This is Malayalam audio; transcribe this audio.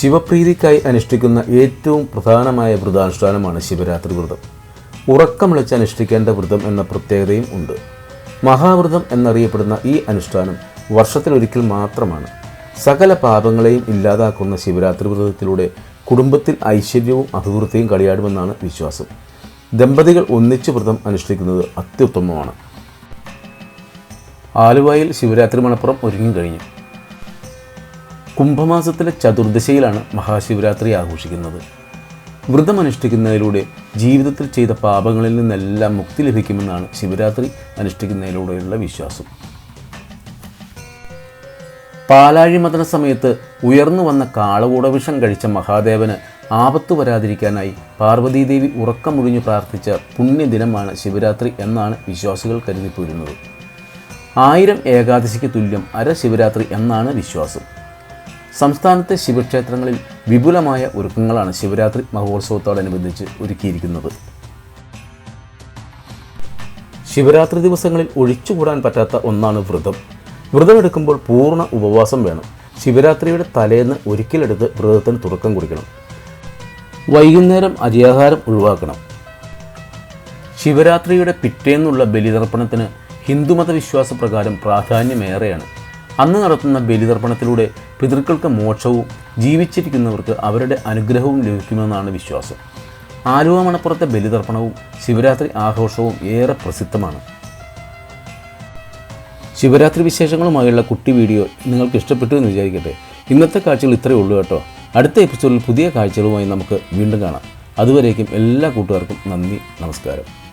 ശിവപ്രീതിക്കായി അനുഷ്ഠിക്കുന്ന ഏറ്റവും പ്രധാനമായ വ്രതാനുഷ്ഠാനമാണ് ശിവരാത്രി വ്രതം. ഉറക്കമിളച്ച് അനുഷ്ഠിക്കേണ്ട വ്രതം എന്ന പ്രത്യേകതയും ഉണ്ട്. മഹാവ്രതം എന്നറിയപ്പെടുന്ന ഈ അനുഷ്ഠാനം വർഷത്തിലൊരിക്കൽ മാത്രമാണ്. സകല പാപങ്ങളെയും ഇല്ലാതാക്കുന്ന ശിവരാത്രി വ്രതത്തിലൂടെ കുടുംബത്തിൽ ഐശ്വര്യവും അഭിവൃദ്ധിയും കളിയാടുമെന്നാണ് വിശ്വാസം. ദമ്പതികൾ ഒന്നിച്ച് വ്രതം അനുഷ്ഠിക്കുന്നത് അത്യുത്തമമാണ്. ആലുവയിൽ ശിവരാത്രി മണപ്പുറം ഒരുങ്ങിക്കഴിഞ്ഞു കുംഭമാസത്തിലെ ചതുർദശയിലാണ് മഹാശിവരാത്രി ആഘോഷിക്കുന്നത്. വ്രതമനുഷ്ഠിക്കുന്നതിലൂടെ ജീവിതത്തിൽ ചെയ്ത പാപങ്ങളിൽ നിന്നെല്ലാം മുക്തി ലഭിക്കുമെന്നാണ് ശിവരാത്രി അനുഷ്ഠിക്കുന്നതിലൂടെയുള്ള വിശ്വാസം. പാലാഴി മതന സമയത്ത് ഉയർന്നു വന്ന കാളകൂടവിഷം കഴിച്ച മഹാദേവന് ആപത്തു വരാതിരിക്കാനായി പാർവതീദേവി ഉറക്കമൊഴിഞ്ഞു പ്രാർത്ഥിച്ച പുണ്യദിനമാണ് ശിവരാത്രി എന്നാണ് വിശ്വാസികൾ കരുതിപ്പോരുന്നത്. ആയിരം ഏകാദശിക്ക് തുല്യം അര ശിവരാത്രി എന്നാണ് വിശ്വാസം. സംസ്ഥാനത്തെ ശിവക്ഷേത്രങ്ങളിൽ വിപുലമായ ഒരുക്കങ്ങളാണ് ശിവരാത്രി മഹോത്സവത്തോടനുബന്ധിച്ച് ഒരുക്കിയിരിക്കുന്നത്. ശിവരാത്രി ദിവസങ്ങളിൽ ഒഴിച്ചുകൂടാൻ പറ്റാത്ത ഒന്നാണ് വ്രതം. വ്രതമെടുക്കുമ്പോൾ പൂർണ ഉപവാസം വേണം. ശിവരാത്രിയുടെ തലേന്ന് ഒരിക്കലെടുത്ത് വ്രതത്തിന് തുടക്കം കുറിക്കണം. വൈകുന്നേരം അരിയാഹാരം ഒഴിവാക്കണം. ശിവരാത്രിയുടെ പിറ്റേന്നുള്ള ബലിതർപ്പണത്തിന് ഹിന്ദുമത വിശ്വാസപ്രകാരം പ്രാധാന്യമേറെയാണ്. അന്ന് നടത്തുന്ന ബലിതർപ്പണത്തിലൂടെ പിതൃക്കൾക്ക് മോക്ഷവും ജീവിച്ചിരിക്കുന്നവർക്ക് അവരുടെ അനുഗ്രഹവും ലഭിക്കുമെന്നാണ് വിശ്വാസം. ആലുവ മണപ്പുറത്തെ ബലിതർപ്പണവും ശിവരാത്രി ആഘോഷവും ഏറെ പ്രസിദ്ധമാണ്. ശിവരാത്രി വിശേഷങ്ങളുമായുള്ള കുട്ടി വീഡിയോ നിങ്ങൾക്ക് ഇഷ്ടപ്പെട്ടു എന്ന് വിചാരിക്കട്ടെ. ഇന്നത്തെ കാഴ്ചകൾ ഇത്രയേ ഉള്ളൂ കേട്ടോ. അടുത്ത എപ്പിസോഡിൽ പുതിയ കാഴ്ചകളുമായി നമുക്ക് വീണ്ടും കാണാം. അതുവരേക്കും എല്ലാ കൂട്ടുകാർക്കും നന്ദി നമസ്കാരം.